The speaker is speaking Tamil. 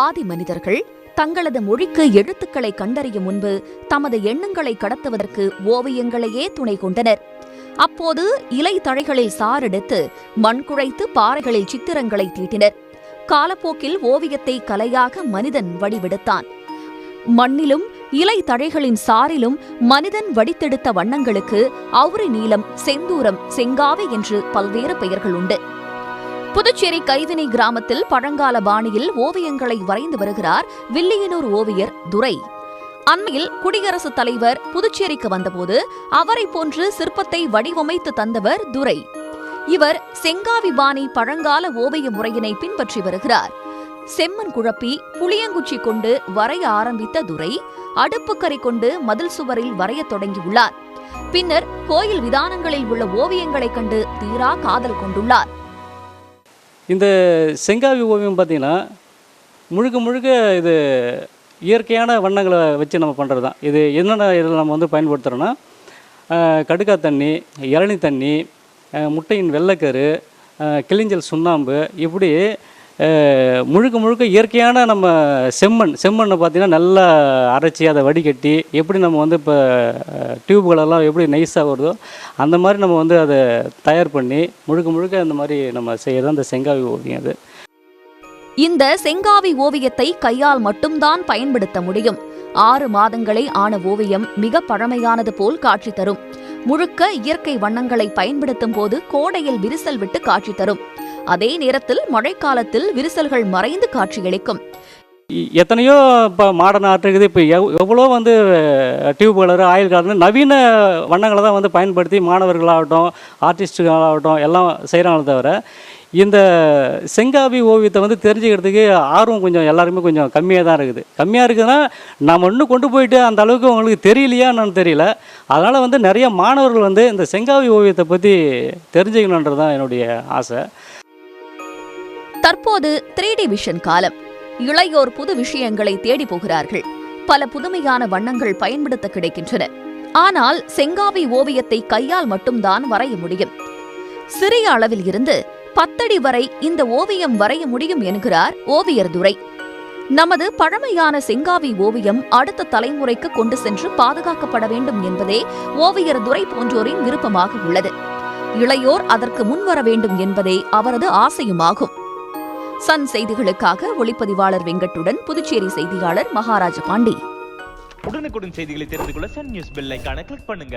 ஆதி மனிதர்கள் தங்களது மொழிக்கு எழுத்துக்களை கண்டறியும் முன்பு தமது எண்ணங்களை கடத்துவதற்கு ஓவியங்களையே துணை கொண்டனர். அப்போது இலை தழைகளில் சாரெடுத்து மண் குழைத்து பாறைகளில் சித்திரங்களை தீட்டினர். காலப்போக்கில் ஓவியத்தை கலையாக மனிதன் வடிவெடுத்தான். மண்ணிலும் இலை தழைகளின் சாரிலும் மனிதன் வடித்தெடுத்த வண்ணங்களுக்கு அவுரி நீலம் செந்தூரம் செங்காவை என்று பல்வேறு பெயர்கள் உண்டு. புதுச்சேரி கைவினை கிராமத்தில் பழங்கால பாணியில் ஓவியங்களை வரைந்து வருகிறார் வில்லியனூர் ஓவியர் துரை. அண்மையில் குடியரசுத் தலைவர் புதுச்சேரிக்கு வந்தபோது அவரை போன்று சிற்பத்தை வடிவமைத்து தந்தவர் துரை. இவர் செங்காவி பாணி பழங்கால ஓவிய முறையினை பின்பற்றி வருகிறார். செம்மண் குழப்பி புளியங்குச்சி கொண்டு வரைய ஆரம்பித்த துரை அடுப்புக்கரை கொண்டு மதில் சுவரில் வரையத் தொடங்கியுள்ளார். பின்னர் கோயில் விதானங்களில் உள்ள ஓவியங்களைக் கண்டு தீரா காதல் கொண்டுள்ளார். இந்த செங்காவி ஓவியம் பார்த்திங்கன்னா முழுக்க முழுக்க இது இயற்கையான வண்ணங்களை வச்சு நம்ம பண்ணுறது தான். இது என்னென்ன இதில் நம்ம வந்து பயன்படுத்துகிறோன்னா கடுக்கா தண்ணி இளநி தண்ணி முட்டையின் வெள்ளைக்கரு கிளிஞ்சல் சுண்ணாம்பு இப்படி முழுக்க முழுக்க இயற்கையான நம்ம செம்மண் செம்மண்ணை பார்த்திங்கன்னா நல்லா அரைச்சி அதை வடிகட்டி எப்படி நம்ம வந்து இப்போ டியூப்களெல்லாம் எப்படி நைஸாக வருதோ அந்த மாதிரி நம்ம வந்து அதை தயார் பண்ணி முழுக்க முழுக்க அந்த மாதிரி நம்ம செய்கிறது அந்த செங்காவி ஓவியம் அது. இந்த செங்காவி ஓவியத்தை கையால் மட்டும்தான் பயன்படுத்த முடியும். ஆறு மாதங்களே ஆன ஓவியம் மிக பழமையானது போல் காட்சி தரும். முழுக்க இயற்கை வண்ணங்களை பயன்படுத்தும் போது கோடையில் விரிசல் விட்டு காட்சி தரும். அதே நேரத்தில் மழைக்காலத்தில் விரிசல்கள் மறைந்து காட்சியளிக்கும். இ- எத்தனையோ இப்போ மாடர்ன் ஆர்ட் இருக்குது இப்போ எவ் எவ்வளோ வந்து டியூப் கலர் ஆயில் கலர் நவீன வண்ணங்களை தான் வந்து பயன்படுத்தி மாணவர்களாகட்டும் ஆர்டிஸ்ட்டுகளாகட்டும் எல்லாம் செய்கிறாங்களே தவிர இந்த செங்காவி ஓவியத்தை வந்து தெரிஞ்சுக்கிறதுக்கு ஆர்வம் கொஞ்சம் எல்லாருமே கொஞ்சம் கம்மியாக தான் இருக்குது. கம்மியாக இருக்குதுன்னா நம்ம இன்னும் கொண்டு போயிட்டு அந்த அளவுக்கு உங்களுக்கு தெரியலையான்னு தெரியல. அதனால் வந்து நிறைய மாணவர்கள் வந்து இந்த செங்காவி ஓவியத்தை பற்றி தெரிஞ்சுக்கணுன்றது தான் என்னுடைய ஆசை. தற்போது த்ரீ டி விஷன் காலம். இளையோர் புது விஷயங்களை தேடி போகிறார்கள். பல புதுமையான வண்ணங்கள் பயன்படுத்த கிடைக்கின்றன. ஆனால் செங்காவி ஓவியத்தை கையால் மட்டும்தான் வரைய முடியும். சிறிய அளவில் இருந்து பத்தடி வரை இந்த ஓவியம் வரைய முடியும் என்கிறார் ஓவியர் துரை. நமது பழமையான செங்காவி ஓவியம் அடுத்த தலைமுறைக்கு கொண்டு சென்று பாதுகாக்கப்பட வேண்டும் என்பதே ஓவியர் துரை போன்றோரின் விருப்பமாக உள்ளது. இளையோர் அதற்கு முன்வர வேண்டும் என்பதே அவரது ஆசையுமாகும். சன் செய்திகளுக்காக ஒளிப்பதிவாளர் வெங்கட்டுடன் புதுச்சேரி செய்தியாளர் மகாராஜ பாண்டி. உடனுக்குடன் செய்திகளை தெரிந்து கொள்ள சன் நியூஸ் பெல் ஐக்கான கிளிக் பண்ணுங்க.